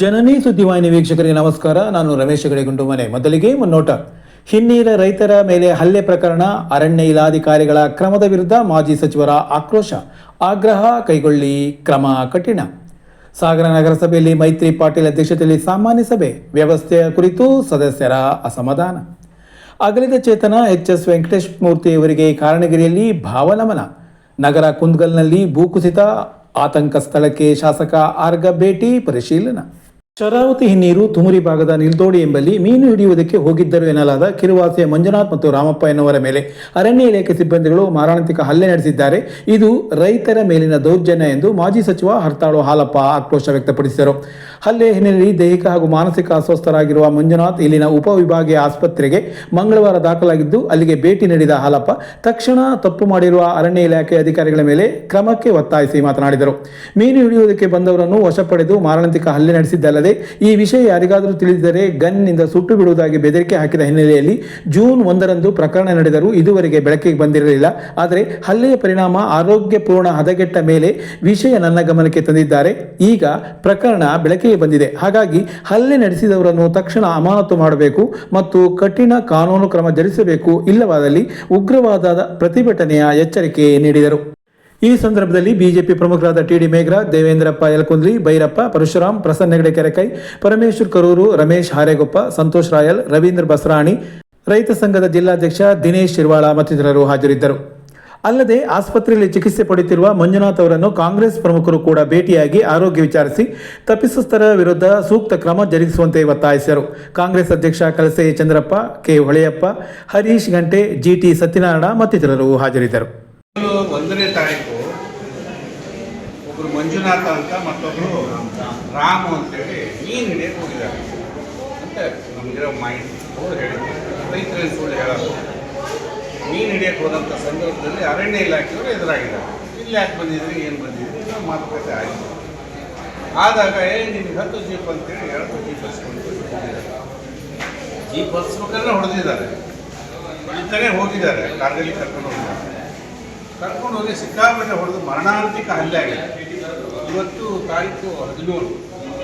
ಜನನಿ ಸುದ್ದಿವಾಹಿನಿ ವೀಕ್ಷಕರಿಗೆ ನಮಸ್ಕಾರ. ನಾನು ರಮೇಶ್ ಗುಂಡು ಮನೆ ಮೊದಲಿಗೆ ಮುನ್ನೋಟ. ಹಿನ್ನೀರ ರೈತರ ಮೇಲೆ ಹಲ್ಲೆ ಪ್ರಕರಣ, ಅರಣ್ಯ ಇಲಾಧಿಕಾರಿಗಳ ಕ್ರಮದ ವಿರುದ್ಧ ಮಾಜಿ ಸಚಿವರ ಆಕ್ರೋಶ. ಆಗ್ರಹ ಕೈಗೊಳ್ಳಿ. ಕ್ರಮ ಕಠಿಣ. ಸಾಗರ ನಗರಸಭೆಯಲ್ಲಿ ಮೈತ್ರಿ ಪಾಟೀಲ್ ಅಧ್ಯಕ್ಷತೆಯಲ್ಲಿ ಸಾಮಾನ್ಯ ಸಭೆ. ವ್ಯವಸ್ಥೆಯ ಕುರಿತು ಸದಸ್ಯರ ಅಸಮಾಧಾನ. ಅಗಲಿದ ಚೇತನ ಎಚ್ ಎಸ್ ವೆಂಕಟೇಶ್ ಮೂರ್ತಿ ಅವರಿಗೆ ಕಾರಣಗಿರಿಯಲ್ಲಿ ಭಾವನಮನ. ನಗರ ಕುಂದಗಲ್ನಲ್ಲಿ ಭೂಕುಸಿತ, ಆತಂಕ ಸ್ಥಳಕ್ಕೆ ಶಾಸಕ ಆರ್ಗ ಭೇಟಿ, ಪರಿಶೀಲನಾ. ಶರಾವತಿ ಹಿನ್ನೀರು ತುಮರಿ ಭಾಗದ ನಿಲ್ದೋಡಿ ಎಂಬಲ್ಲಿ ಮೀನು ಹಿಡಿಯುವುದಕ್ಕೆ ಹೋಗಿದ್ದರು ಎನ್ನಲಾದ ಕಿರುವಾಸಿಯ ಮಂಜುನಾಥ್ ಮತ್ತು ರಾಮಪ್ಪ ಎನ್ನುವರ ಮೇಲೆ. ಅರಣ್ಯ ಇಲಾಖೆ ಸಿಬ್ಬಂದಿಗಳು ಮಾರಣಾಂತಿಕ ಹಲ್ಲೆ ನಡೆಸಿದ್ದಾರೆ. ಇದು ರೈತರ ಮೇಲಿನ ದೌರ್ಜನ್ಯ ಎಂದು ಮಾಜಿ ಸಚಿವ ಹರ್ತಾಳು ಹಾಲಪ್ಪ ಆಕ್ರೋಶ ವ್ಯಕ್ತಪಡಿಸಿದರು. ಹಲ್ಲೆ ಹಿನ್ನೆಲೆಯಲ್ಲಿ ದೈಹಿಕ ಹಾಗೂ ಮಾನಸಿಕ ಅಸ್ವಸ್ಥರಾಗಿರುವ ಮಂಜುನಾಥ್ ಇಲ್ಲಿನ ಉಪವಿಭಾಗೀಯ ಆಸ್ಪತ್ರೆಗೆ ಮಂಗಳವಾರ ದಾಖಲಾಗಿದ್ದು, ಅಲ್ಲಿಗೆ ಭೇಟಿ ನೀಡಿದ ಹಾಲಪ್ಪ ತಕ್ಷಣ ತಪ್ಪು ಮಾಡಿರುವ ಅರಣ್ಯ ಇಲಾಖೆ ಅಧಿಕಾರಿಗಳ ಮೇಲೆ ಕ್ರಮಕ್ಕೆ ಒತ್ತಾಯಿಸಿ ಮಾತನಾಡಿದರು. ಮೀನು ಹಿಡಿಯುವುದಕ್ಕೆ ಬಂದವರನ್ನು ವಶಪಡೆದು ಮಾರಣಾಂತಿಕ ಹಲ್ಲೆ ನಡೆಸಿದ್ದಲ್ಲದೆ ಈ ವಿಷಯ ಯಾರಿಗಾದರೂ ತಿಳಿದಿದ್ದರೆ ಗನ್ನಿಂದ ಸುಟ್ಟು ಬಿಡುವುದಾಗಿ ಬೆದರಿಕೆ ಹಾಕಿದ ಹಿನ್ನೆಲೆಯಲ್ಲಿ ಜೂನ್ ಒಂದರಂದು ಪ್ರಕರಣ ನಡೆದರೂ ಇದುವರೆಗೆ ಬೆಳಕಿಗೆ ಬಂದಿರಲಿಲ್ಲ. ಆದರೆ ಹಲ್ಲೆಯ ಪರಿಣಾಮ ಆರೋಗ್ಯಪೂರ್ಣ ಹದಗೆಟ್ಟ ಮೇಲೆ ವಿಷಯ ನನ್ನ ಗಮನಕ್ಕೆ ತಂದಿದ್ದಾರೆ. ಈಗ ಪ್ರಕರಣ ಬೆಳಕಿಗೆ ಬಂದಿದೆ. ಹಾಗಾಗಿ ಹಲ್ಲೆ ನಡೆಸಿದವರನ್ನು ತಕ್ಷಣ ಅಮಾನತು ಮಾಡಬೇಕು ಮತ್ತು ಕಠಿಣ ಕಾನೂನು ಕ್ರಮ ಜರುಗಿಸಬೇಕು. ಇಲ್ಲವಾದಲ್ಲಿ ಉಗ್ರವಾದ ಪ್ರತಿಭಟನೆಯ ಎಚ್ಚರಿಕೆ ನೀಡಿದರು. ಈ ಸಂದರ್ಭದಲ್ಲಿ ಬಿಜೆಪಿ ಪ್ರಮುಖರಾದ ಟಿಡಿ ಮೇಘ್ರಾ, ದೇವೇಂದ್ರಪ್ಪ ಯಲಕುಂದ್ರಿ ಭೈರಪ್ಪ ಪರಶುರಾಮ್ ಪ್ರಸನ್ನ ಹೆಗಡೆ ಕೆರೆಕೈ, ಪರಮೇಶ್ವರ್ ಕರೂರು, ರಮೇಶ್ ಹಾರೇಗೊಪ್ಪ, ಸಂತೋಷ್ ರಾಯಲ್, ರವೀಂದ್ರ ಬಸರಾಣಿ, ರೈತ ಸಂಘದ ಜಿಲ್ಲಾಧ್ಯಕ್ಷ ದಿನೇಶ್ ಶಿರ್ವಾಳ ಮತ್ತಿತರರು ಹಾಜರಿದ್ದರು. ಅಲ್ಲದೆ ಆಸ್ಪತ್ರೆಯಲ್ಲಿ ಚಿಕಿತ್ಸೆ ಪಡೆಯುತ್ತಿರುವ ಮಂಜುನಾಥ್ ಅವರನ್ನು ಕಾಂಗ್ರೆಸ್ ಪ್ರಮುಖರು ಕೂಡ ಭೇಟಿಯಾಗಿ ಆರೋಗ್ಯ ವಿಚಾರಿಸಿ ತಪ್ಪಿತಸ್ಥರ ವಿರುದ್ಧ ಸೂಕ್ತ ಕ್ರಮ ಜರುಗಿಸುವಂತೆ ಒತ್ತಾಯಿಸಿದರು. ಕಾಂಗ್ರೆಸ್ ಅಧ್ಯಕ್ಷ Kalase Chandrappa, K Holeyappa, Harish Gante G T Satyanarayana ಮತ್ತಿತರರು ಹಾಜರಿದ್ದರು. ಒಂದನೇ ತಾರೀಕು ಒಬ್ಬರು ಮಂಜುನಾಥ ಅಂತ ಮತ್ತೊಬ್ಬರು ರಾಮು ಅಂತೇಳಿ ಮೀನು ಹಿಡಿಯಕ್ಕೆ ಹೋಗಿದ್ದಾರೆ ಅಂತ ನಮಗಿರೋ ಮೈಂಡ್ ಹೇಳಿದ್ರು. ರೈತರ ಸುಳ್ಳು ಹೇಳೋದು? ಮೀನು ಹಿಡಿಯಕ್ಕೆ ಹೋದಂಥ ಸಂದರ್ಭದಲ್ಲಿ ಅರಣ್ಯ ಇಲಾಖೆಯವರು ಎದುರಾಗಿದ್ದಾರೆ. ಇಲ್ಲಿ ಯಾಕೆ ಬಂದಿದ್ರಿ? ಏನು ಬಂದಿದ್ರಿ? ನಾವು ಮಾತುಕತೆ ಆಯಿತು. ಆದಾಗ, ಏ, ನಿಮ್ಗೆ ಹತ್ತು ಜೀಪ್ ಅಂತೇಳಿ ಎರಡು ಜೀಪ್ ಹಚ್ಕೊಂಡು ಜೀಪ್ ಹಚ್ಬೇಕಾದ್ರೆ ಹೊಡೆದಿದ್ದಾರೆ. ಹೊಡಿತಾನೆ ಹೋಗಿದ್ದಾರೆ. ಕಾರ್ಗಲ್ಲಿ ಕರ್ಕೊಂಡು ಹೋಗಿದ್ದಾರೆ. ಕರ್ಕೊಂಡು ಹೋಗಿ ಸಿಕ್ಕಾಪಟ್ಟೆ ಹೊಡೆದು ಮರಣಾಂತಿಕ ಹಲ್ಲೆ ಆಗಿದೆ. ಇವತ್ತು ತಾರೀಕು ಹದಿನೇಳು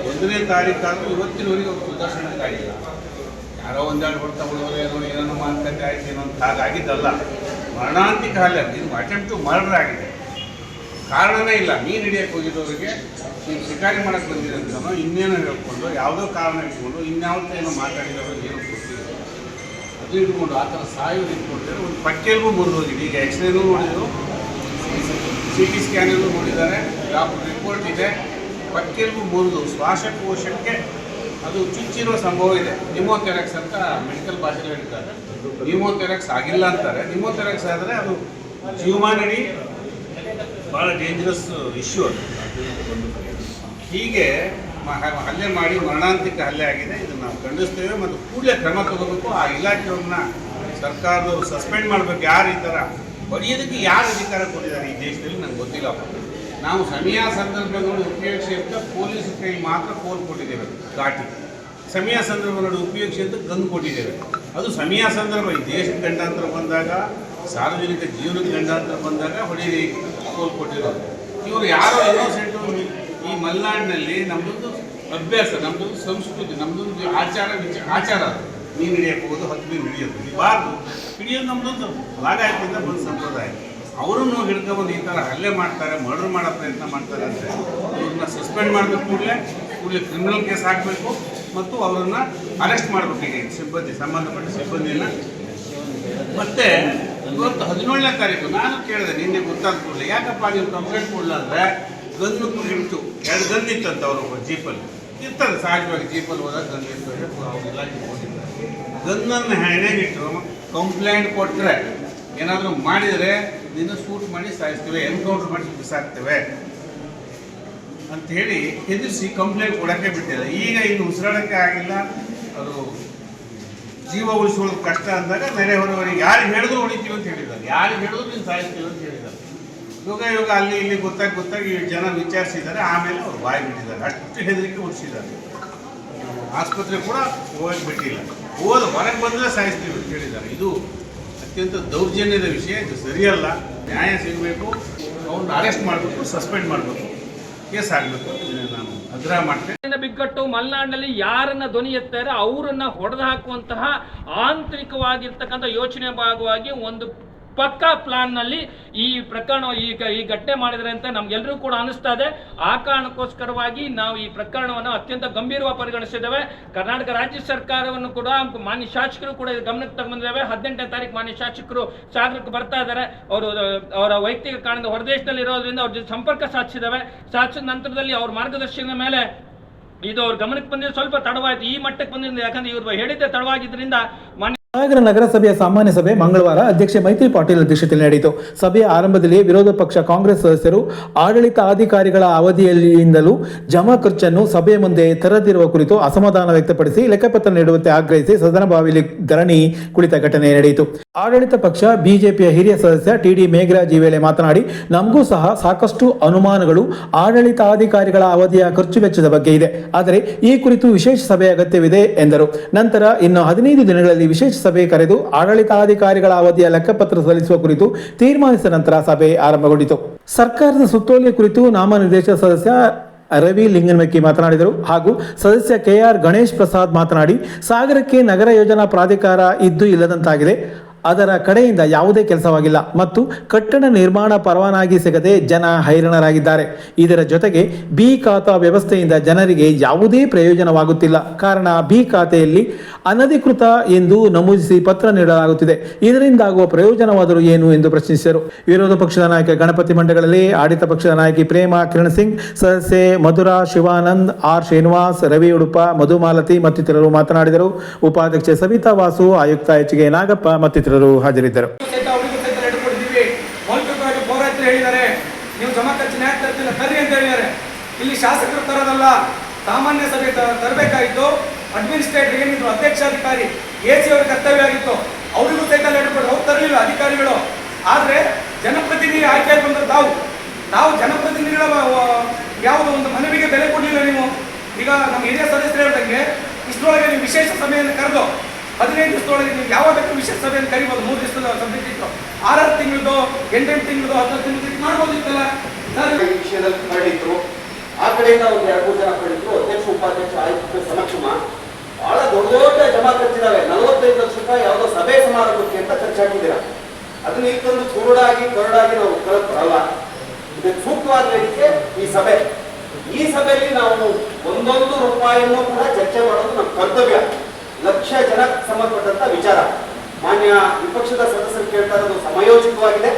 ಒಂದನೇ ತಾರೀಕಾದರೂ ಇವತ್ತಿನವರೆಗೆ ಅವ್ರು ಸುದರ್ಶನಕ್ಕಾಗಿಲ್ಲ ಯಾರೋ ಒಂದೆರಡು ಹೊಡ್ತಾ ಬಿಡೋರು ಏನೋ ಏನೋ ಮಾತುಕತೆ ಆಯ್ತು, ಏನೋ ಅಂತ ಹಾಗಾಗಿದ್ದಲ್ಲ. ಮರಣಾಂತಿಕ ಹಲ್ಲೆ ಇದು ಅಟೆಂಪ್ಟ್ ಮರ್ಡರ್ ಆಗಿದೆ. ಕಾರಣನೇ ಇಲ್ಲ. ಮೀನು ಹಿಡಿಯಕ್ಕೆ ಹೋಗಿದ್ದವರಿಗೆ ನೀವು ಶಿಕಾರಿ ಮಾಡಕ್ಕೆ ಬಂದಿರಂತನೋ ಇನ್ನೇನೋ ಹೇಳ್ಕೊಂಡು, ಯಾವುದೋ ಕಾರಣ ಇಟ್ಕೊಂಡು, ಇನ್ಯಾವುದೋ ಏನೋ ಮಾತಾಡಿದವರು ಏನೋ ಅದು ಇಟ್ಕೊಂಡು, ಆ ಥರ ಸಾಯೋದು ಇಟ್ಕೊಂಡಿದ್ದಾರೆ. ಒಂದು ಪಕ್ಕೆಲ್ಗೂ ಮುರಿದೋಗಿದೆ ಈಗ ಎಕ್ಸ್ರೇನೂ ನೋಡಿದ್ರು. ಸಿ ಟಿ ಸ್ಕ್ಯಾನಲ್ಲೂ ನೋಡಿದ್ದಾರೆ. ಡಾಕ್ಟರ್ ರಿಪೋರ್ಟ್ ಇದೆ. ಪಕ್ಕೆಲ್ಗೂ ಮುರಿದು. ಶ್ವಾಸಕೋಶಕ್ಕೆ ಅದು ಚುಚ್ಚಿರೋ ಸಂಭವ ಇದೆ. ನಿಮೋಥೆರಾಕ್ಸ್ ಅಂತ ಮೆಡಿಕಲ್ ಭಾಷೆಯಲ್ಲಿ ಹೇಳ್ತಾರೆ. ನಿಮೋಥೆರಾಕ್ಸ್ ಆಗಿಲ್ಲ ಅಂತಾರೆ. ನಿಮೋಥೆರಾಕ್ಸ್ ಆದರೆ ಅದು ಜೀವಮಾನಡಿ. ಭಾಳ ಡೇಂಜರಸ್ ಇಶ್ಯೂ ಅದು. ಹೀಗೆ ಹಲ್ಲೆ ಮಾಡಿ ಮರಣಾಂತಿಕ ಹಲ್ಲೆ ಆಗಿದೆ. ಇದನ್ನು ನಾವು ಖಂಡಿಸ್ತೇವೆ ಮತ್ತು ಕೂಡಲೇ ಕ್ರಮ ತಗೋಬೇಕು. ಆ ಇಲಾಖೆಯವ್ರನ್ನ ಸರ್ಕಾರದವರು ಸಸ್ಪೆಂಡ್ ಮಾಡಬೇಕು. ಯಾರು ಈ ಥರ ಹೊಡೆಯೋದಕ್ಕೆ ಯಾರು ಅಧಿಕಾರ ಕೊಟ್ಟಿದ್ದಾರೆ ಈ ದೇಶದಲ್ಲಿ ನಂಗೆ ಗೊತ್ತಿಲ್ಲಪ್ಪ ನಾವು ಸಮಯ ಸಂದರ್ಭಗಳನ್ನು ಉಪಯೋಗಿಸಿ ಅಂತ ಪೊಲೀಸ್ ಕೈ ಮಾತ್ರ ಫೋನ್ ಕೊಟ್ಟಿದ್ದೇವೆ. ಘಾಟಿ. ಸಮಯ ಸಂದರ್ಭಗಳನ್ನು ಉಪಯೋಗಿಸಿ ಅಂತ ಗಂದು ಕೊಟ್ಟಿದ್ದೇವೆ. ಅದು ಸಮಯ ಸಂದರ್ಭ. ಈ ದೇಶದ ಗಂಡಾಂತರ ಬಂದಾಗ, ಸಾರ್ವಜನಿಕ ಜೀವನದ ಗಂಡಾಂತರ ಬಂದಾಗ ಹೊಡೆಯಲಿ ಫೋನ್ ಕೊಟ್ಟಿರೋದು. ಇವರು ಯಾರೋ ಇನ್ನೋಸೆಂಟು ಈ ಮಲೆನಾಡಿನಲ್ಲಿ ನಮ್ಮದೊಂದು ಅಭ್ಯಾಸ ನಮ್ಮದೊಂದು ಸಂಸ್ಕೃತಿ ನಮ್ಮದೊಂದು ಆಚಾರ ವಿಚಾರ ಆಚಾರ ಅದು. ಮೀನು ಹಿಡಿಯಕ್ಕೆ ಹೋಗೋದು ಹತ್ತು ಮೀನು ಹಿಡಿಯೋದು. ಹಿಡಿಬಾರ್ದು ಹಿಡಿಯೋದು ನಮ್ಮದೊಂದು ಲಾಗಾಯತಿಂದ ಬಂದ ಸಂಪ್ರದಾಯ. ಅವರನ್ನು ಹಿಡ್ಕೊಂಡ್ಬಂದು ಈ ಥರ ಹಲ್ಲೆ ಮಾಡ್ತಾರೆ, ಮರ್ಡರ್ ಮಾಡೋ ಪ್ರಯತ್ನ ಮಾಡ್ತಾರೆ ಅಂತ ಅವ್ರನ್ನ ಸಸ್ಪೆಂಡ್ ಮಾಡಬೇಕು ಕೂಡಲೇ ಕೂಡಲೇ ಕ್ರಿಮಿನಲ್ ಕೇಸ್ ಹಾಕಬೇಕು ಮತ್ತು ಅವರನ್ನು ಅರೆಸ್ಟ್ ಮಾಡಬೇಕು ಈಗ ಸಿಬ್ಬಂದಿ, ಸಂಬಂಧಪಟ್ಟ ಸಿಬ್ಬಂದಿನ ಮತ್ತೆ ಇವತ್ತು ಹದಿನೇಳನೇ ತಾರೀಕು ನಾನು ಕೇಳಿದೆ, ನಿನ್ನೆ ಗೊತ್ತಾದ ಕೂಡಲೇ. ಯಾಕಪ್ಪ ನೀವು ಕಂಪ್ಲೇಂಟ್ ಕೊಡಲ್ಲ ಅಂದರೆ ಗನ್ನು ಇತ್ತು ಎರಡು ಗನ್ ಇತ್ತಂತ ಅವರು ಜೀಪಲ್ಲಿ. ಇರ್ತದೆ, ಸಹಜವಾಗಿ ಜೀಪಲ್ಲಿ ಹೋದಾಗ ಗನ್ ಇರ್ತದೆ ಅವ್ರಿಗೆಲ್ಲ ಹೋಗಿದ್ದಾರೆ ಗನ್ನನ್ನು ಹೆಣೆಗಿಟ್ಟು ಕಂಪ್ಲೇಂಟ್ ಕೊಟ್ಟರೆ ಏನಾದರೂ ಮಾಡಿದರೆ ನಿನ್ನ ಸೂಟ್ ಮಾಡಿ ಸಾಯಿಸ್ತೇವೆ ಎನ್ಕೌಂಟರ್ ಮಾಡಿ ಬಿಸಾಕ್ತೇವೆ ಅಂತ ಹೇಳಿ ಹೆದರಿಸಿ ಕಂಪ್ಲೇಂಟ್ ಕೊಡೋಕ್ಕೆ ಬಿಟ್ಟಿಲ್ಲ. ಈಗ ಇನ್ನು ಉಸಿರಾಡೋಕ್ಕೆ ಆಗಿಲ್ಲ. ಅದು ಜೀವ ಉಳಿಸ್ಕೊಳ್ಳೋದು ಕಷ್ಟ ಅಂದಾಗ ನೆರೆಹೊರೆಯವರಿಗೆ ಯಾರು ಹೇಳಿದ್ರು ಹೊಡಿತೀವಿ ಅಂತ ಹೇಳಿದ್ದಾರೆ. ಯಾರು ಹೇಳಿದ್ರು ನೀನು ಸಾಯಿಸ್ತೀವಿ ಅಂತ ಹೇಳಿದ್ದಾರೆ. ಯೋಗ ಯುಗ ಅಲ್ಲಿ ಇಲ್ಲಿ ಗೊತ್ತಾಗಿ ಗೊತ್ತಾಗಿ ಜನ ವಿಚಾರಿಸಿದ್ದಾರೆ. ಆಮೇಲೆ ಅವ್ರು ಬಾಯಿ ಬಿಟ್ಟಿದ್ದಾರೆ. ಅಷ್ಟು ಹೆದರಿಕೆ ಉಳಿಸಿದ್ದಾರೆ ಆಸ್ಪತ್ರೆ ಕೂಡ ಹೋಗಕ್ಕೆ ಬಿಟ್ಟಿಲ್ಲ. ಹೋದ ಹೊರಗೆ ಬಂದರೆ ಸಾಯಿಸ್ತೀವಿ ಅಂತ ಹೇಳಿದ್ದಾರೆ. ಇದು ಅತ್ಯಂತ ದೌರ್ಜನ್ಯದ ವಿಷಯ. ಇದು ಸರಿಯಲ್ಲ. ನ್ಯಾಯ ಸಿಗಬೇಕು. ಅವ್ರನ್ನ ಅರೆಸ್ಟ್ ಮಾಡಬೇಕು, ಸಸ್ಪೆಂಡ್ ಮಾಡಬೇಕು. ಕೇಸ್ ಆಗಬೇಕು ನಾನು ಆಗ್ರಹ ಮಾಡ್ತೇನೆ. ಬಿಗ್ಗಟ್ಟು ಮಲೆನಾಡಿನಲ್ಲಿ ಯಾರನ್ನ ಧ್ವನಿ ಎತ್ತಾರೆ, ಅವರನ್ನ ಹೊಡೆದು ಹಾಕುವಂತಹ ಆಂತರಿಕವಾಗಿರ್ತಕ್ಕಂಥ ಯೋಚನೆ ಭಾಗವಾಗಿ ಒಂದು ಪಕ್ಕಾ ಪ್ಲಾನ್ನಲ್ಲಿ ಈ ಪ್ರಕರಣ ಈಗ ಈ ಘಟನೆ ಮಾಡಿದರೆ ಅಂತ ನಮ್ಗೆಲ್ರಿಗೂ ಕೂಡ ಅನಿಸ್ತಾ ಇದೆ. ಆ ಕಾರಣಕ್ಕೋಸ್ಕರವಾಗಿ ನಾವು ಈ ಪ್ರಕರಣವನ್ನು ಅತ್ಯಂತ ಗಂಭೀರವಾಗಿ ಪರಿಗಣಿಸಿದ್ದೇವೆ. ಕರ್ನಾಟಕ ರಾಜ್ಯ ಸರ್ಕಾರವನ್ನು ಕೂಡ ಮಾನ್ಯ ಶಾಸಕರು ಕೂಡ ಗಮನಕ್ಕೆ ತಗೊಂಡಿದ್ದೇವೆ ಹದಿನೆಂಟನೇ ತಾರೀಕು ಮಾನ್ಯ ಶಾಸಕರು ಸಾಗರಕ್ಕೆ ಬರ್ತಾ ಇದ್ದಾರೆ. ಅವರು, ಅವರ ವೈಯಕ್ತಿಕ ಕಾರಣದ ಹೊರದೇಶದಲ್ಲಿ ಇರೋದ್ರಿಂದ ಅವ್ರ ಜೊತೆ ಸಂಪರ್ಕ ಸಾಧಿಸಿದ್ದಾವೆ. ಸಾಧಿಸಿದ ನಂತರದಲ್ಲಿ ಅವ್ರ ಮಾರ್ಗದರ್ಶನದ ಮೇಲೆ ಇದು ಅವ್ರ ಗಮನಕ್ಕೆ ಬಂದಿದ್ದು ಸ್ವಲ್ಪ ತಡವಾಯ್ತು. ಈ ಮಟ್ಟಕ್ಕೆ ಬಂದಿದ್ದು ಯಾಕಂದ್ರೆ ಇವ್ರು ಹೇಳಿದ್ದೆ ತಡವಾಗಿದ್ದರಿಂದ ಮಾನ್ಯ ಸಾಗರ ನಗರಸಭೆಯ ಸಾಮಾನ್ಯ ಸಭೆ ಮಂಗಳವಾರ ಅಧ್ಯಕ್ಷೆ ಮೈತ್ರಿ ಪಾಟೀಲ್ ಅಧ್ಯಕ್ಷತೆಯಲ್ಲಿ ನಡೆಯಿತು. ಸಭೆಯ ಆರಂಭದಲ್ಲಿ ವಿರೋಧ ಪಕ್ಷ ಕಾಂಗ್ರೆಸ್ ಸದಸ್ಯರು ಆಡಳಿತಾಧಿಕಾರಿಗಳ ಅವಧಿಯಲ್ಲಿಂದಲೂ ಜಮಾ ಖರ್ಚನ್ನು ಸಭೆಯ ಮುಂದೆ ತರದಿರುವ ಕುರಿತು ಅಸಮಾಧಾನ ವ್ಯಕ್ತಪಡಿಸಿ ಲೆಕ್ಕಪತ್ರ ನೀಡುವಂತೆ ಆಗ್ರಹಿಸಿ ಸದನ ಬಾವಿಲಿ ಧರಣಿ ಕುಳಿತ ಘಟನೆ ನಡೆಯಿತು. ಆಡಳಿತ ಪಕ್ಷ, ಬಿಜೆಪಿಯ ಹಿರಿಯ ಸದಸ್ಯ ಟಿಡಿ ಮೇಘರಾಜ್ ಈ ವೇಳೆ ಮಾತನಾಡಿ, ನಮಗೂ ಸಹ ಸಾಕಷ್ಟು ಅನುಮಾನಗಳು ಆಡಳಿತಾಧಿಕಾರಿಗಳ ಅವಧಿಯ ಖರ್ಚು ವೆಚ್ಚದ ಬಗ್ಗೆ ಇದೆ. ಆದರೆ ಈ ಕುರಿತು ವಿಶೇಷ ಸಭೆ ಅಗತ್ಯವಿದೆ ಎಂದರು. ನಂತರ ಇನ್ನು ಹದಿನೈದು ದಿನಗಳಲ್ಲಿ ವಿಶೇಷ ಸಭೆ ಕರೆದು ಆಡಳಿತಾಧಿಕಾರಿಗಳ ಅವಧಿಯ ಲೆಕ್ಕಪತ್ರ ಸಲ್ಲಿಸುವ ಕುರಿತು ತೀರ್ಮಾನಿಸಿದ ನಂತರ ಸಭೆ ಆರಂಭಗೊಂಡಿತು. ಸರ್ಕಾರದ ಸುತ್ತೋಲೆ ಕುರಿತು ನಾಮನಿರ್ದೇಶಕ ಸದಸ್ಯ ರವಿ ಲಿಂಗನಮಕ್ಕಿ ಮಾತನಾಡಿದರು. ಹಾಗೂ ಸದಸ್ಯ ಕೆಆರ್ ಗಣೇಶ್ ಪ್ರಸಾದ್ ಮಾತನಾಡಿ, ಸಾಗರಕ್ಕೆ ನಗರ ಯೋಜನಾ ಪ್ರಾಧಿಕಾರ ಇದ್ದು ಇಲ್ಲದಂತಾಗಿದೆ. ಅದರ ಕಡೆಯಿಂದ ಯಾವುದೇ ಕೆಲಸವಾಗಿಲ್ಲ. ಮತ್ತು ಕಟ್ಟಡ ನಿರ್ಮಾಣ ಪರವಾನಗಿ ಸಿಗದೆ ಜನ ಹೈರಾಣರಾಗಿದ್ದಾರೆ. ಇದರ ಜೊತೆಗೆ ಬಿ ಖಾತಾ ವ್ಯವಸ್ಥೆಯಿಂದ ಜನರಿಗೆ ಯಾವುದೇ ಪ್ರಯೋಜನವಾಗುತ್ತಿಲ್ಲ. ಕಾರಣ ಬಿ ಖಾತೆಯಲ್ಲಿ ಅನಧಿಕೃತ ಎಂದು ನಮೂದಿಸಿ ಪತ್ರ ನೀಡಲಾಗುತ್ತಿದೆ. ಇದರಿಂದಾಗುವ ಪ್ರಯೋಜನವಾದರೂ ಏನು ಎಂದು ಪ್ರಶ್ನಿಸಿದರು. ವಿರೋಧ ಪಕ್ಷದ ನಾಯಕ ಗಣಪತಿ ಮಂಡಗಳಲ್ಲಿ ಆಡಳಿತ ಪಕ್ಷದ ನಾಯಕಿ ಪ್ರೇಮ ಕಿರಣ್ ಸಿಂಗ್, ಸದಸ್ಯೆ ಮಧುರಾ ಶಿವಾನಂದ್, ಆರ್ ಶ್ರೀನಿವಾಸ್, ರವಿ ಉಡುಪ, ಮಧುಮಾಲತಿ ಮತ್ತಿತರರು ಮಾತನಾಡಿದರು. ಉಪಾಧ್ಯಕ್ಷೆ ಸವಿತಾ ವಾಸು, ಆಯುಕ್ತ ಎಚ್ ಕೆ ನಾಗಪ್ಪ ಮತ್ತಿತರರು ಹಾಜರಿದ್ದರು. ಅಂತ ಹೇಳಿದ್ದಾರೆ. ಇಲ್ಲಿ ಶಾಸಕರು ತರೋದಲ್ಲ. ಸಾಮಾನ್ಯ ಸಭೆ ತರಬೇಕಾಗಿತ್ತು. ಅಡ್ಮಿನಿಸ್ಟ್ರೇಟರ್ ಏನಿದ್ರು, ಅಧ್ಯಕ್ಷಾಧಿಕಾರಿ, ಎ ಸಿ ಅವರ ಕರ್ತವ್ಯ ಆಗಿತ್ತು. ಅವರಿಗೂ ಸಹಿತ ಲೆಟರ್ ಕೊಟ್ಟು ಅವ್ರು ತರಲಿಲ್ಲ ಅಧಿಕಾರಿಗಳು. ಆದರೆ ಜನಪ್ರತಿನಿಧಿ ಆಯ್ಕೆ ಬಂದ ತಾವು. ತಾವು ಜನಪ್ರತಿನಿಧಿಗಳ ಯಾವುದೋ ಒಂದು ಮನವಿಗೆ ಬೆಲೆ ಕೊಡಲಿಲ್ಲ ನೀವು. ಈಗ ನಮ್ಮ ಹಿರಿಯ ಸದಸ್ಯರು ಹೇಳಿದಂಗೆ, ಇಷ್ಟರೊಳಗೆ ನೀವು ವಿಶೇಷ ಸಭೆಯನ್ನು ಕರೆದು ಹದಿನೈದು ದಿವಸದೊಳಗೆ ನೀವು ಯಾವ ಬೇಕು ವಿಶೇಷ ಸಭೆಯನ್ನು ಕರಿಬೋದು. ಮೂರು ದಿವಸದ ಸಬ್ಜೆಕ್ಟ್ ಇತ್ತು ಆರಾರು ತಿಂಗಳದು, ಎಂಟೆಂಟು ತಿಂಗಳದು ಹತ್ತು ತಿಂಗಳು ಮಾಡ್ಬೋದಿತ್ತಲ್ಲ. ವಿಷಯದಲ್ಲಿ ಮಾಡಿದ್ರು. ಆ ಕಡೆಯಿಂದ ಒಂದು ಎರಡು ಮೂರು ಜನ ಕರಡಿದ್ರು ಅಧ್ಯಕ್ಷ, ಉಪಾಧ್ಯಕ್ಷ, ಆಯುಕ್ತ ಸಮಕ್ಷಮ. ಬಹಳ ದೊಡ್ಡ ದೊಡ್ಡ ಜಮಾ ಖರ್ಚಿದಾವೆ ನಲವತ್ತೈದು ಲಕ್ಷ ರೂಪಾಯಿ ಯಾವುದೋ ಸಭೆ ಸಮಾರಂಭಕ್ಕೆ ಅಂತ ಖರ್ಚು ಹಾಕಿದ್ದೀರಾ. ಅದನ್ನ ತಂದು ಕುರುಡಾಗಿ ಕರುಡಾಗಿ ನಾವು ಉತ್ಕೊಳ್ಳೋಕೆ ಬರಲ್ಲ ಇದಕ್ಕೆ ಸೂಕ್ತವಾದ ವೇದಿಕೆ ಈ ಸಭೆ. ಈ ಸಭೆಯಲ್ಲಿ ನಾವು ಒಂದೊಂದು ರೂಪಾಯಿಯನ್ನು ಕೂಡ ಚರ್ಚೆ ಮಾಡೋದು ನಮ್ಮ ಕರ್ತವ್ಯ. ಲಕ್ಷ ಜನಕ್ಕೆ ಸಂಬಂಧಪಟ್ಟಂತ ವಿಚಾರ. ಮಾನ್ಯ ವಿಪಕ್ಷದ ಸದಸ್ಯರು ಕೇಳ್ತಾ ಇರೋದು ಸಮಯೋಚಿತವಾಗಿದೆ.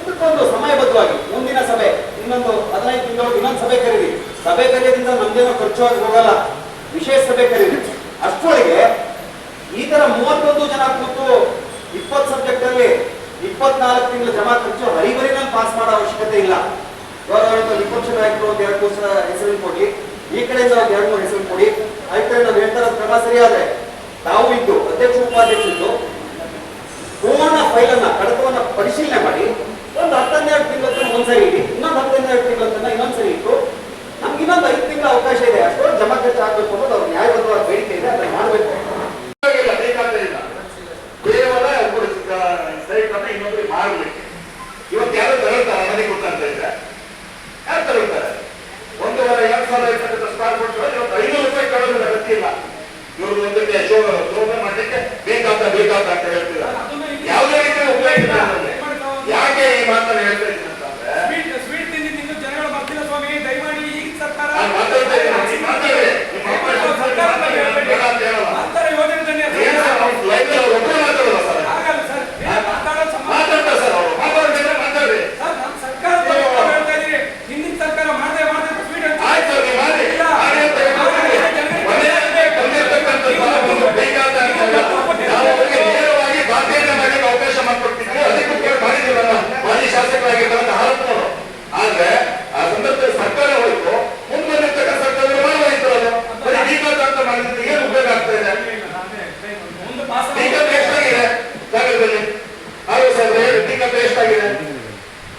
ಇದಕ್ಕೊಂದು ಸಮಯಬದ್ಧವಾಗಿ ಮುಂದಿನ ಸಭೆ, ಇನ್ನೊಂದು ಹದಿನೈದು ತಿಂಗಳು ಇನ್ನೊಂದು ಸಭೆ ಕರೀರಿ. ಸಭೆ ಕರೆಯೋದ್ರಿಂದ ನಮ್ದೇನೋ ಖರ್ಚು ಆಗಿ ಹೋಗಲ್ಲ ವಿಶೇಷ ಸಭೆ ಕರೀರಿ. ಅಷ್ಟೊಳಗೆ ಈ ತರ ಮೂವತ್ತೊಂದು ಜನ ಕೂತು ಇಪ್ಪತ್ತು ಸಬ್ಜೆಕ್ಟ್ ಅಲ್ಲಿ ಇಪ್ಪತ್ನಾಲ್ಕು ತಿಂಗಳು ಜಮಾ ಖರ್ಚು ಹರಿಬರಿನ ಪಾಸ್ ಮಾಡೋ ಅವಶ್ಯಕತೆ ಇಲ್ಲ. ವಿಪಕ್ಷ ನಾಯಕರು ಒಂದು ಎರಡು ಹೆಸರು ಕೊಡಿ. ಈ ಕಡೆಯಿಂದ ಒಂದು ಎರಡು ಮೂರು ಹೆಸರು ಕೊಡಿ. ಆಯ್ತು, ನಾವು ಹೇಳ್ತಾರ ಕ್ರಮ ಸರಿಯಾದ್ರೆ. ತಾವು ಇದ್ದು, ಅಧ್ಯಕ್ಷ ಉಪಾಧ್ಯಕ್ಷ ಇದ್ದು ಪೂರ್ಣ ಫೈಲನ್ನ, ಕಡತವನ್ನ ಪರಿಶೀಲನೆ ಮಾಡಿ, ಒಂದು ಹತ್ತನ್ನೆರಡು ತಿಂಗಳ ಒಂದ್ಸರಿ ಇಡಿ. ಇನ್ನೊಂದು ಹತ್ತನ್ನೆರಡು ತಿಂಗಳ ತನಕ ಇನ್ನೊಂದ್ಸರಿ ಇಟ್ಟು, ನಮ್ಗೆ ಇನ್ನೊಂದು ಐದು ತಿಂಗಳ ಅವಕಾಶ ಇದೆ ಅಷ್ಟೊಂದು ಜಮಾ ಆಗಬೇಕು ಆಗ್ಬೇಕು ಅನ್ನೋದು ಅವ್ರ ನ್ಯಾಯಬದ್ಧವಾದ ಬೇಡಿಕೆ ಇದೆ, ಅದನ್ನ ಮಾಡಬೇಕು ಇಲ್ಲ ಬೇಕಾದ್ರೆ ಇಲ್ಲ ಕೇವಲ ಒಬ್ಬರು ಸೈಟ್ ಅನ್ನ ಇನ್ನೊಬ್ರಿಗೆ ಮಾರಲಿಕ್ಕೆ ಇವತ್ತು ಯಾರು ತಗೊಳ್ತಾರೆ ಮನೆ ಕೊಟ್ಟಂತ ಇದ್ರೆ ಯಾರು ತಗೊಳ್ತಾರೆ ಒಂದೂವರೆ ಎರಡು ಸಾವಿರ ಇರ್ತಕ್ಕಂಥ ಸ್ಟಾರ್ ಕೊಟ್ಟು ಇವತ್ತು ಐನೂರು ರೂಪಾಯಿ ಕಳೋದ್ರ ಅಗತ್ಯ ಇಲ್ಲ ಇವ್ರದ್ದು ಒಂದಕ್ಕೆ ಶೋ ಶೋಭೆ ಮಾಡ್ಲಿಕ್ಕೆ ಬೇಕಾದ ಬೇಕಾದ ಅಂತ ಹೇಳ್ತೀರ ಯಾವುದೇ ರೀತಿಯ ಉಪಯೋಗ ಇಲ್ಲ ನಮ್ಗೆ. ಯಾಕೆ ಈ ಮಾತನ್ನು ಹೇಳ್ತಾ ಇದ್ದೀನಿ ಅಂತಂದ್ರೆ ಸ್ವೀಟ್ ಸ್ವೀಟ್ ತಿಂದು ತಿಂದು ಜನಗಳು ಬರ್ತಿಲ್ಲ ಸ್ವಾಮಿ ದಯಮಾಡಿ ಈಗ ಸರ್ಕಾರ ನಾನು ಮಾತಾಡ್ತಾ ಇದ್ದೀನಿ ನೀವು ಮಾತಾಡಿ ನಿಮ್ಮ ಅಪ್ಪ ಸರ್ಕಾರ ಬಗ್ಗೆ ಹೇಳ್ಬೇಡಿ. ಬೇಡ ಅಂತ ಹೇಳಲ್ಲ ಅಂತರ ಯೋಜನೆ ತಂದೆ ಏನು ಸರ್ ಅವ್ರು ಲೈಫ್ ಅವ್ರು ಒಬ್ಬರೇ ಮಾತಾಡೋಲ್ಲ ಸರ್ ಆಗಲ್ಲ ಸರ್ ಏನ್ ಮಾತಾಡೋದು ಸಂಬಂಧ ಮಾತಾಡ್ತಾ ಸರ್ ಅವರು ಮಾತಾಡ್ತಿದ್ರೆ ಮಾತಾಡಿ ಸರ್ ನಮ್ಮ ಸರ್ಕಾರ ಬಗ್ಗೆ ತಾವು ಹೇಳ್ತಾ ಇದೀರಿ ಹಿಂದಿನ ಸರ್ಕಾರ ಮಾಡದೆ ಮಾಡದೆ ಸ್ವೀಟ್ ಅಂತ ಆಯ್ತು ನೀವು ಮಾಡಿ ಇಲ್ಲ. ಮಾಡಿ ಅಂತ ಹೇಳ್ತೀನಿ. ಮನೆ ಬಂದಿರ್ತಕ್ಕಂಥ ಸಾಲವನ್ನು ಬೇಕಾದ ಅಂತಲ್ಲ. ನಾವು ಅವರಿಗೆ ನೇರವಾಗಿ ಬಾಧ್ಯತೆ ಮಾಡಲಿಕ್ಕೆ ಅವಕಾಶ ಮಾಡಿಕೊಡ್ತಿದ್ವಿ ಅದಕ್ಕೂ ಕೇಳಿ ಮಾಡಿದ್ದೀವಲ್ಲ ಮಾಜಿ ಶಾಸಕರಾಗಿರ್ತಕ್ಕಂಥ ಆರೋಪಗಳು ಆದ್ರೆ ಆ ಸಂದರ್ಭದಲ್ಲಿ ಸರ್ಕಾರ ಹೋಯ್ತು ಮುಂದೆ ಬಂದಿರ್ತಕ್ಕಂಥ ಸರ್ಕಾರ ಹೋಯ್ತು ಅದು ಬರೀ ಬೀಗಾತ ಅಂತ ಮಾಡಿದ್ರೆ ಏನು ಉಪಯೋಗ ಆಗ್ತಾ ಇದೆ ಮುಂದೆ ಪಾಸ್ ಬೀಗಾತ ಎಷ್ಟಾಗಿದೆ ಜಾಗದಲ್ಲಿ ಆರು ಸಾವಿರ ಹೇಳಿ ಬೀಗಾತ ಎಷ್ಟಾಗಿದೆ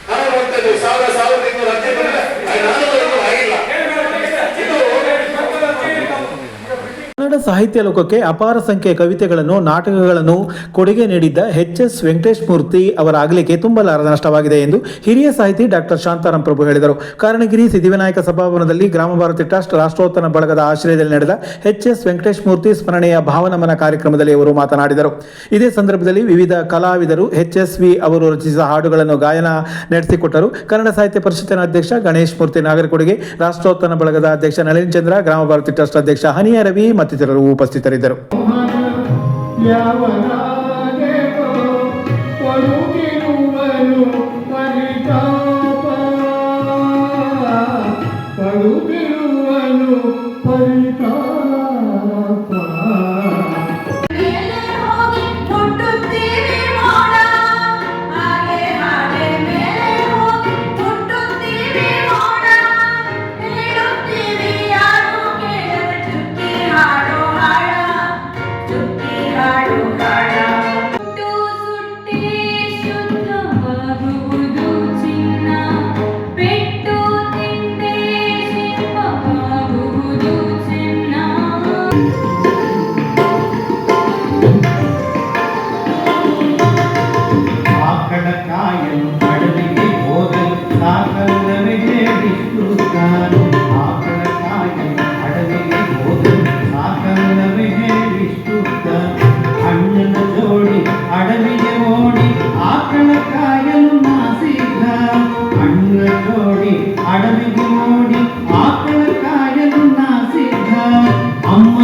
ನಾವು ನೋಡ್ತಾ ಇದ್ದೀವಿ ಸಾವಿರ ಸಾವಿರದ ಇನ್ನೂರು ಹದಿನೈದು ಬಂದ್ರೆ ನಾನ್ನೂರು ಆಗಿಲ್ಲ ಇದು ಕನ್ನಡ ಸಾಹಿತ್ಯ ಲೋಕಕ್ಕೆ ಅಪಾರ ಸಂಖ್ಯೆಯ ಕವಿತೆಗಳನ್ನು, ನಾಟಕಗಳನ್ನು ಕೊಡುಗೆ ನೀಡಿದ್ದ ಎಚ್ ಎಸ್ ವೆಂಕಟೇಶ್ ಮೂರ್ತಿ ಅವರ ಅಗಲಿಕೆ ತುಂಬಲಾರದ ನಷ್ಟವಾಗಿದೆ ಎಂದು ಹಿರಿಯ ಸಾಹಿತಿ ಡಾಕ್ಟರ್ ಶಾಂತಾರಾಮ್ ಪ್ರಭು ಹೇಳಿದರು. ಕಾರಣಗಿರಿ ಸಿದ್ಧಿವಿನಾಯಕ ಸಭಾಭವನದಲ್ಲಿ ಗ್ರಾಮ ಭಾರತಿ ಟ್ರಸ್ಟ್ ರಾಷ್ಟ್ರೋತ್ತನ ಬಳಗದ ಆಶ್ರಯದಲ್ಲಿ ನಡೆದ ಎಚ್ ಎಸ್ ವೆಂಕಟೇಶ್ ಮೂರ್ತಿ ಸ್ಮರಣೆಯ ಭಾವನಮನ ಕಾರ್ಯಕ್ರಮದಲ್ಲಿ ಅವರು ಮಾತನಾಡಿದರು. ಇದೇ ಸಂದರ್ಭದಲ್ಲಿ ವಿವಿಧ ಕಲಾವಿದರು ಎಚ್ ಎಸ್ ವಿ ಅವರು ರಚಿಸಿದ ಹಾಡುಗಳನ್ನು ಗಾಯನ ನಡೆಸಿಕೊಟ್ಟರು. ಕನ್ನಡ ಸಾಹಿತ್ಯ ಪರಿಷತ್ತಿನ ಅಧ್ಯಕ್ಷ ಗಣೇಶ್ ಮೂರ್ತಿ, ನಾಗರಕೊಡಿಗೆ ರಾಷ್ಟ್ರೋತ್ತನ ಬಳಗದ ಅಧ್ಯಕ್ಷ ನಳಿನ್ ಚಂದ್ರ, ಗ್ರಾಮ ಭಾರತಿ ಟ್ರಸ್ಟ್ ಅಧ್ಯಕ್ಷ ಹನಿಯ ರವಿ ಮತ್ತಿತರರು ಉಪಸ್ಥಿತರಿದ್ದರು ಅಮ್ಮ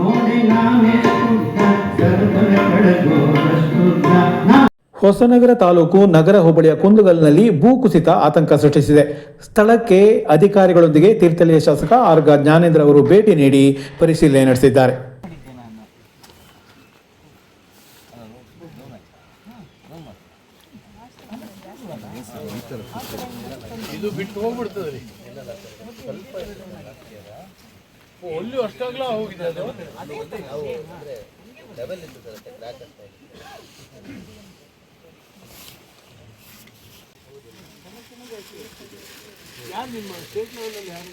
ನೋಡಿ ಹೊಸನಗರ ತಾಲೂಕು ನಗರ ಹೋಬಳಿಯ ಕುಂದಗಲ್ನಲ್ಲಿ ಭೂಕುಸಿತ ಆತಂಕ ಸೃಷ್ಟಿಸಿದೆ. ಸ್ಥಳಕ್ಕೆ ಅಧಿಕಾರಿಗಳೊಂದಿಗೆ ತೀರ್ಥಳ್ಳಿಯ ಶಾಸಕ ಆರ್ಗ ಜ್ಞಾನೇಂದ್ರ ಅವರು ಭೇಟಿ ನೀಡಿ ಪರಿಶೀಲನೆ ನಡೆಸಿದ್ದಾರೆ. ಒಲ್ಲಿ ಅಷ್ಟಾಗ್ಲ ಹೋಗಿದೆ ಅದು? ಅವು ಅಂದರೆ ಡಬಲ್ ಇರ್ತದಲ್ಲ ಬ್ಲ್ಯಾಕ್ ಅಂತ ಯಾರು ನಿಮ್ಮ ಸ್ಟೇಟ್ ಲೆವೆಲಲ್ಲಿ ಯಾರು?